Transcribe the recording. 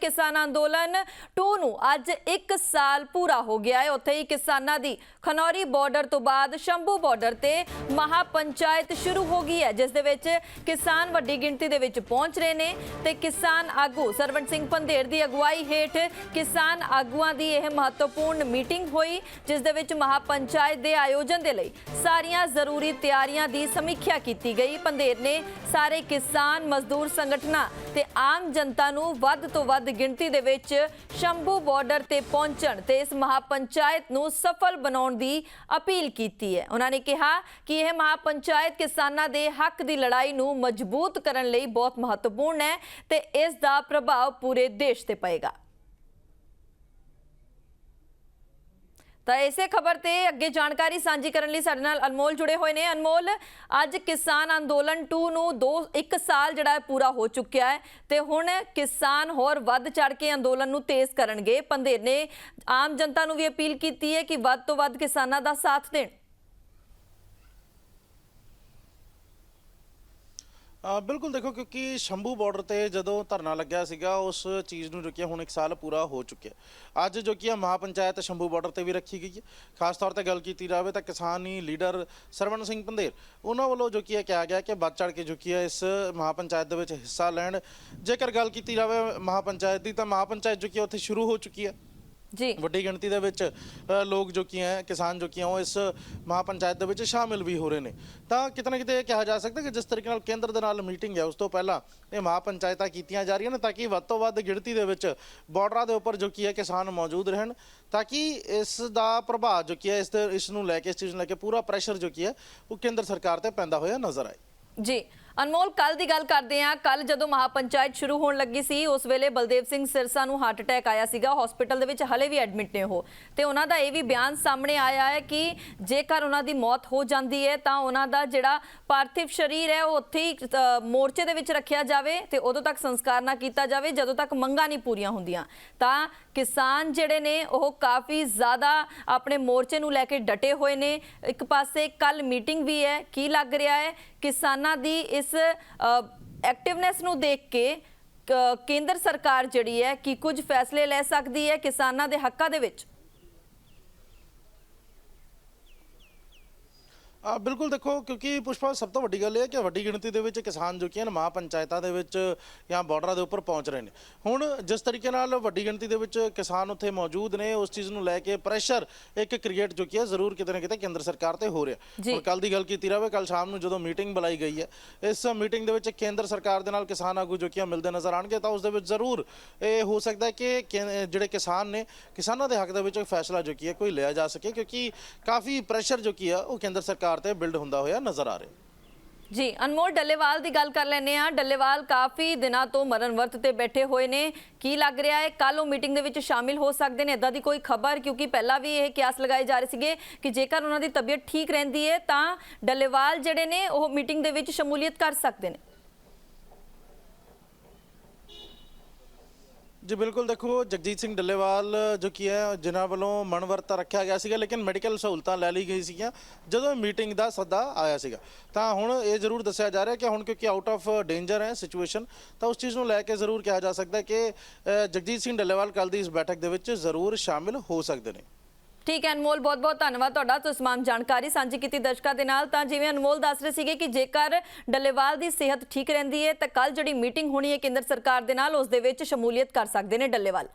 ਕਿਸਾਨ ਅੰਦੋਲਨ 2 ਨੂੰ ਅੱਜ 1 ਸਾਲ ਪੂਰਾ ਹੋ ਗਿਆ ਹੈ। ਉੱਥੇ ਹੀ ਕਿਸਾਨਾਂ ਦੀ ਖਨੌਰੀ ਬਾਰਡਰ ਤੋਂ ਬਾਅਦ ਸ਼ੰਭੂ ਬਾਰਡਰ ਤੇ ਮਹਾ ਪੰਚਾਇਤ ਸ਼ੁਰੂ ਹੋ ਗਈ ਹੈ, ਜਿਸ ਦੇ ਵਿੱਚ ਕਿਸਾਨ ਵੱਡੀ ਗਿਣਤੀ ਦੇ ਵਿੱਚ ਪਹੁੰਚ ਰਹੇ ਨੇ ਤੇ ਕਿਸਾਨ ਆਗੂ ਸਰਵਣ ਸਿੰਘ ਪੰਧੇਰ ਦੀ ਅਗਵਾਈ ਹੇਠ ਕਿਸਾਨ ਆਗੂਆਂ ਦੀ ਇਹ ਮਹੱਤਵਪੂਰਨ ਮੀਟਿੰਗ ਹੋਈ, ਜਿਸ ਦੇ ਵਿੱਚ ਮਹਾ ਪੰਚਾਇਤ ਦੇ ਆਯੋਜਨ ਦੇ ਲਈ ਸਾਰੀਆਂ ਜ਼ਰੂਰੀ ਤਿਆਰੀਆਂ ਦੀ ਸਮੀਖਿਆ ਕੀਤੀ ਗਈ। ਪੰਧੇਰ ਨੇ ਸਾਰੇ ਕਿਸਾਨ ਮਜ਼ਦੂਰ ਸੰਗਠਨਾਂ ਤੇ ਆਮ ਜਨਤਾ ਨੂੰ ਵੱਧ ਤੋਂ ਵੱਧ ਗਿਣਤੀ ਦੇ ਵਿੱਚ ਸ਼ੰਭੂ ਬਾਰਡਰ ਤੇ ਪਹੁੰਚਣ ਤੇ ਇਸ ਮਹਾਪੰਚਾਇਤ ਨੂੰ ਸਫਲ ਬਣਾਉਣ ਦੀ ਅਪੀਲ ਕੀਤੀ ਹੈ। ਉਹਨਾਂ ਨੇ ਕਿਹਾ ਕਿ ਇਹ ਮਹਾਪੰਚਾਇਤ ਕਿਸਾਨਾਂ ਦੇ ਹੱਕ ਦੀ ਲੜਾਈ ਨੂੰ ਮਜ਼ਬੂਤ ਕਰਨ ਲਈ ਬਹੁਤ ਮਹੱਤਵਪੂਰਨ ਹੈ ਤੇ ਇਸ ਦਾ ਪ੍ਰਭਾਵ ਪੂਰੇ ਦੇਸ਼ ਤੇ ਪਏਗਾ। ਤਾਂ ਇਸੇ ਖਬਰ ਤੇ ਅੱਗੇ ਜਾਣਕਾਰੀ ਸਾਂਝੀ ਕਰਨ ਲਈ ਸਾਡੇ ਨਾਲ ਅਨਮੋਲ ਜੁੜੇ ਹੋਏ ਨੇ। ਅਨਮੋਲ, ਅੱਜ ਕਿਸਾਨ ਅੰਦੋਲਨ 2 ਨੂੰ 2 1 ਸਾਲ ਜਿਹੜਾ ਪੂਰਾ ਹੋ ਚੁੱਕਿਆ ਹੈ ਤੇ ਹੁਣ ਕਿਸਾਨ ਹੋਰ ਵੱਧ ਚੜ ਕੇ ਅੰਦੋਲਨ ਨੂੰ ਤੇਜ਼ ਕਰਨਗੇ। ਪੰਧੇਰ ਨੇ ਆਮ ਜਨਤਾ ਨੂੰ ਵੀ ਅਪੀਲ ਕੀਤੀ ਹੈ ਕਿ ਵੱਧ ਤੋਂ ਵੱਧ ਕਿਸਾਨਾਂ ਦਾ ਸਾਥ ਦੇਣ। ਬਿਲਕੁਲ ਦੇਖੋ, ਕਿਉਂਕਿ ਸ਼ੰਭੂ ਬਾਰਡਰ ਤੇ ਜਦੋਂ ਧਰਨਾ ਲੱਗਿਆ ਸੀਗਾ, ਉਸ ਚੀਜ਼ ਨੂੰ ਜੋ ਕਿ ਹੁਣ 1 ਸਾਲ ਪੂਰਾ ਹੋ ਚੁੱਕਿਆ ਅੱਜ ਜੋ ਕਿ ਮਹਾਪੰਚਾਇਤ ਸ਼ੰਭੂ ਬਾਰਡਰ ਤੇ ਵੀ ਰੱਖੀ ਗਈ ਹੈ। ਖਾਸ ਤੌਰ ਤੇ ਗੱਲ ਕੀਤੀ ਜਾਵੇ ਤਾਂ ਕਿਸਾਨੀ ਲੀਡਰ ਸਰਵਣ ਸਿੰਘ ਪੰਧੇਰ, ਉਹਨਾਂ ਵੱਲੋਂ ਜੋ ਕਿ ਕਿਹਾ ਗਿਆ ਕਿ ਵੱਧ ਚੜ ਕੇ ਜੋ ਕਿ ਹੈ ਇਸ ਮਹਾਪੰਚਾਇਤ ਦੇ ਵਿੱਚ ਹਿੱਸਾ ਲੈਣ। ਜੇਕਰ ਗੱਲ ਕੀਤੀ ਜਾਵੇ ਮਹਾਪੰਚਾਇਤ ਦੀ, ਤਾਂ ਮਹਾਪੰਚਾਇਤ ਜੋ ਕਿ ਉੱਥੇ ਸ਼ੁਰੂ ਹੋ ਚੁੱਕੀ ਹੈ। ਜੀ। ਵੱਡੀ ਗਿਣਤੀ ਦੇ ਵਿੱਚ ਅ, ਲੋਕ ਜੋ ਕੀ ਹੈ ਕਿਸਾਨ ਜੋ ਕੀ ਹੈ ਉਹ ਇਸ ਮਹਾਪੰਚਾਇਤ ਦੇ ਵਿੱਚ ਸ਼ਾਮਿਲ ਵੀ ਹੋ ਰਹੇ ਨੇ। ਤਾਂ ਕਿਤੇ ਨਾ ਕਿਤੇ ਇਹ ਕਿਹਾ ਜਾ ਸਕਦਾ ਕਿ ਜਿਸ ਤਰੀਕੇ ਨਾਲ ਕੇਂਦਰ ਦੇ ਨਾਲ ਮੀਟਿੰਗ ਹੈ ਉਸ ਤੋਂ ਪਹਿਲਾਂ ਇਹ ਮਹਾਪੰਚਾਇਤਾਂ ਕੀਤੀਆਂ ਜਾ ਰਹੀਆਂ ਨੇ ਤਾਂ ਕਿ ਵੱਧ ਤੋਂ ਵੱਧ ਗਿਣਤੀ ਦੇ ਵਿੱਚ ਬਾਰਡਰਾਂ ਦੇ ਉੱਪਰ ਜੋ ਕੀ ਹੈ ਕਿਸਾਨ ਮੌਜੂਦ ਰਹਿਣ ਤਾਂ ਕਿ ਇਸ ਦਾ ਪ੍ਰਭਾਵ ਜੋ ਕੀ ਹੈ ਇਸ ਦੇ ਇਸ ਨੂੰ ਲੈ ਕੇ ਇਸ ਚੀਜ਼ ਨੂੰ ਲੈ ਕੇ ਪੂਰਾ ਪ੍ਰੈਸ਼ਰ ਜੋ ਕੀ ਹੈ ਉਹ ਕੇਂਦਰ ਸਰਕਾਰ ਤੇ ਪੈਂਦਾ ਹੋਇਆ ਨਜ਼ਰ ਆਏ। ਜੀ। ਅਨਮੋਲ ਕੱਲ ਦੀ ਗੱਲ ਕਰਦੇ ਹਾਂ। ਕੱਲ ਜਦੋਂ ਮਹਾਪੰਚਾਇਤ ਸ਼ੁਰੂ ਹੋਣ ਲੱਗੀ ਸੀ, ਉਸ ਵੇਲੇ ਬਲਦੇਵ ਸਿੰਘ ਸਿਰਸਾ ਨੂੰ ਹਾਰਟ ਅਟੈਕ ਆਇਆ ਸੀਗਾ। ਹਸਪੀਟਲ ਦੇ ਵਿੱਚ ਹਲੇ ਵੀ ਐਡਮਿਟ ਨੇ ਉਹ। ਤੇ ਉਹਨਾਂ ਦਾ ਇਹ ਵੀ ਬਿਆਨ ਸਾਹਮਣੇ ਆਇਆ ਹੈ ਕਿ ਜੇਕਰ ਉਹਨਾਂ ਦੀ ਮੌਤ ਹੋ ਜਾਂਦੀ ਹੈ, ਤਾਂ ਉਹਨਾਂ ਦਾ ਜਿਹੜਾ ਪਾਰਥਿਵ ਸਰੀਰ ਹੈ, ਉਹ ਉੱਥੇ ਹੀ ਮੋਰਚੇ ਦੇ ਵਿੱਚ ਰੱਖਿਆ ਜਾਵੇ ਤੇ ਉਦੋਂ ਤੱਕ ਸੰਸਕਾਰ ਨਾ ਕੀਤਾ ਜਾਵੇ, ਜਦੋਂ ਤੱਕ ਮੰਗਾਂ ਨਹੀਂ ਪੂਰੀਆਂ ਹੁੰਦੀਆਂ। ਤਾਂ ਕਿਸਾਨ ਜਿਹੜੇ ਨੇ, ਉਹ ਕਾਫੀ ਜ਼ਿਆਦਾ ਆਪਣੇ ਮੋਰਚੇ ਨੂੰ ਲੈ ਕੇ ਡਟੇ ਹੋਏ ਨੇ। ਇੱਕ ਪਾਸੇ ਕੱਲ ਮੀਟਿੰਗ ਵੀ ਹੈ। ਕੀ ਲੱਗ ਰਿਹਾ ਹੈ? ਕਿਸਾਨਾਂ ਦੀ ਇਸ ਐਕਟਿਵਨੈਸ ਨੂੰ ਦੇਖ ਕੇ, ਕੇਂਦਰ ਸਰਕਾਰ ਜਿਹੜੀ ਹੈ ਕਿ ਕੁਝ ਫੈਸਲੇ ਲੈ ਸਕਦੀ ਹੈ ਕਿਸਾਨਾਂ ਦੇ ਹੱਕਾਂ ਦੇ ਵਿੱਚ? ਬਿਲਕੁਲ ਦੇਖੋ ਕਿਉਂਕਿ ਪੁਸ਼ਪਾ ਸਭ ਤੋਂ ਵੱਡੀ ਗੱਲ ਇਹ ਹੈ ਕਿ ਵੱਡੀ ਗਿਣਤੀ ਦੇ ਵਿੱਚ ਕਿਸਾਨ ਜੋ ਕਿ ਹਨ ਮਹਾ ਪੰਚਾਇਤਾਂ ਦੇ ਵਿੱਚ ਜਾਂ ਬਾਰਡਰਾਂ ਦੇ ਉੱਪਰ ਪਹੁੰਚ ਰਹੇ ਨੇ ਹੁਣ ਜਿਸ ਤਰੀਕੇ ਨਾਲ ਵੱਡੀ ਗਿਣਤੀ ਦੇ ਵਿੱਚ ਕਿਸਾਨ ਉੱਥੇ ਮੌਜੂਦ ਨੇ ਉਸ ਚੀਜ਼ ਨੂੰ ਲੈ ਕੇ ਪ੍ਰੈਸ਼ਰ ਇੱਕ ਕ੍ਰੀਏਟ ਜੋ ਕਿ ਹੈ ਜ਼ਰੂਰ ਕਿਤੇ ਨਾ ਕਿਤੇ ਕੇਂਦਰ ਸਰਕਾਰ ਤੇ ਹੋ ਰਿਹਾ। ਹੁਣ ਕੱਲ ਦੀ ਗੱਲ ਕੀਤੀ ਜਾਵੇ ਕੱਲ ਸ਼ਾਮ ਨੂੰ ਜਦੋਂ ਮੀਟਿੰਗ ਬੁਲਾਈ ਗਈ ਹੈ ਇਸ ਮੀਟਿੰਗ ਦੇ ਵਿੱਚ ਕੇਂਦਰ ਸਰਕਾਰ ਦੇ ਨਾਲ ਕਿਸਾਨ ਆਗੂ ਜੋ ਕਿ ਮਿਲਦੇ ਨਜ਼ਰ ਆਣਗੇ ਤਾਂ ਉਸ ਦੇ ਵਿੱਚ ਜ਼ਰੂਰ ਇਹ ਹੋ ਸਕਦਾ ਹੈ ਕਿ ਜਿਹੜੇ ਕਿਸਾਨ ਨੇ ਕਿਸਾਨਾਂ ਦੇ ਹੱਕ ਦੇ ਵਿੱਚ ਫੈਸਲਾ ਜੋ ਕੀ ਹੈ ਕੋਈ ਲਿਆ ਜਾ ਸਕੇ ਕਿਉਂਕਿ ਕਾਫੀ ਪ੍ਰੈਸ਼ਰ ਜੋ ਕੀ ਹੈ ਉਹ ਕੇਂਦਰ ਸਰਕਾਰ ਤੇ ਬਿਲਡ ਹੁੰਦਾ ਹੋਇਆ ਨਜ਼ਰ ਆ ਰਿਹਾ। ਜੀ, ਅਨਮੋਲ ਡੱਲੇਵਾਲ ਦੀ ਗੱਲ ਕਰ ਲੈਨੇ ਆ ਡੱਲੇਵਾਲ ਕਾਫੀ ਦਿਨਾਂ ਤੋਂ ਮਰਨ ਵਰਤ ਤੇ ਬੈਠੇ ਹੋਏ ਨੇ। ਕੀ ਲੱਗ ਰਿਹਾ ਹੈ? ਕੱਲ ਉਹ ਮੀਟਿੰਗ ਦੇ ਵਿੱਚ ਸ਼ਾਮਿਲ ਹੋ ਸਕਦੇ ਨੇ? ਇਦਾਂ ਦੀ ਕੋਈ ਖਬਰ? ਕਿਉਂਕਿ ਪਹਿਲਾਂ ਵੀ ਇਹ ਕਿਆਸ ਲਗਾਏ ਜਾ ਰਹੇ ਸੀਗੇ ਕਿ ਜੇਕਰ ਉਹਨਾਂ ਦੀ ਤਬੀਅਤ ਠੀਕ ਰਹਿੰਦੀ ਹੈ ਤਾਂ ਡੱਲੇਵਾਲ ਜਿਹੜੇ ਨੇ ਉਹ ਮੀਟਿੰਗ ਦੇ ਵਿੱਚ ਸ਼ਮੂਲੀਅਤ ਕਰ ਸਕਦੇ ਨੇ। ਜੀ ਬਿਲਕੁਲ ਦੇਖੋ, ਜਗਜੀਤ ਸਿੰਘ ਡੱਲੇਵਾਲ ਜੋ ਕੀ ਹੈ, ਜਿਨ੍ਹਾਂ ਵੱਲੋਂ ਮਨਵਰਤਾ ਰੱਖਿਆ ਗਿਆ ਸੀਗਾ, ਲੇਕਿਨ ਮੈਡੀਕਲ ਸਹੂਲਤਾਂ ਲੈ ਲਈ ਗਈ ਸੀਗੀਆਂ ਜਦੋਂ ਮੀਟਿੰਗ ਦਾ ਸੱਦਾ ਆਇਆ ਸੀਗਾ। ਤਾਂ ਹੁਣ ਇਹ ਜ਼ਰੂਰ ਦੱਸਿਆ ਜਾ ਰਿਹਾ ਕਿ ਹੁਣ ਕਿਉਂਕਿ ਆਊਟ ਆਫ ਡੇਂਜਰ ਹੈ ਸਿਚੁਏਸ਼ਨ ਤਾਂ ਉਸ ਚੀਜ਼ ਨੂੰ ਲੈ ਕੇ ਜ਼ਰੂਰ ਕਿਹਾ ਜਾ ਸਕਦਾ ਕਿ ਜਗਜੀਤ ਸਿੰਘ ਡੱਲੇਵਾਲ ਕੱਲ ਦੀ ਇਸ ਬੈਠਕ ਦੇ ਵਿੱਚ ਜ਼ਰੂਰ ਸ਼ਾਮਿਲ ਹੋ ਸਕਦੇ ਨੇ। ਠੀਕ ਹੈ, ਅਨਮੋਲ ਬਹੁਤ ਬਹੁਤ ਧੰਨਵਾਦ ਤੁਹਾਡਾ ਤੁਸੀਂ ਤਮਾਮ ਜਾਣਕਾਰੀ ਸਾਂਝੀ ਕੀਤੀ ਦਰਸ਼ਕਾਂ ਦੇ ਨਾਲ। ਤਾਂ ਜਿਵੇਂ ਅਨਮੋਲ ਦੱਸ ਰਹੇ ਸੀਗੇ ਕਿ ਜੇਕਰ ਡੱਲੇਵਾਲ ਦੀ ਸਿਹਤ ਠੀਕ ਰਹਿੰਦੀ ਹੈ, ਤਾਂ ਕੱਲ ਜਿਹੜੀ ਮੀਟਿੰਗ ਹੋਣੀ ਹੈ ਕੇਂਦਰ ਸਰਕਾਰ ਦੇ ਨਾਲ, ਉਸ ਦੇ ਵਿੱਚ ਸ਼ਮੂਲੀਅਤ ਕਰ ਸਕਦੇ ਨੇ ਡੱਲੇਵਾਲ।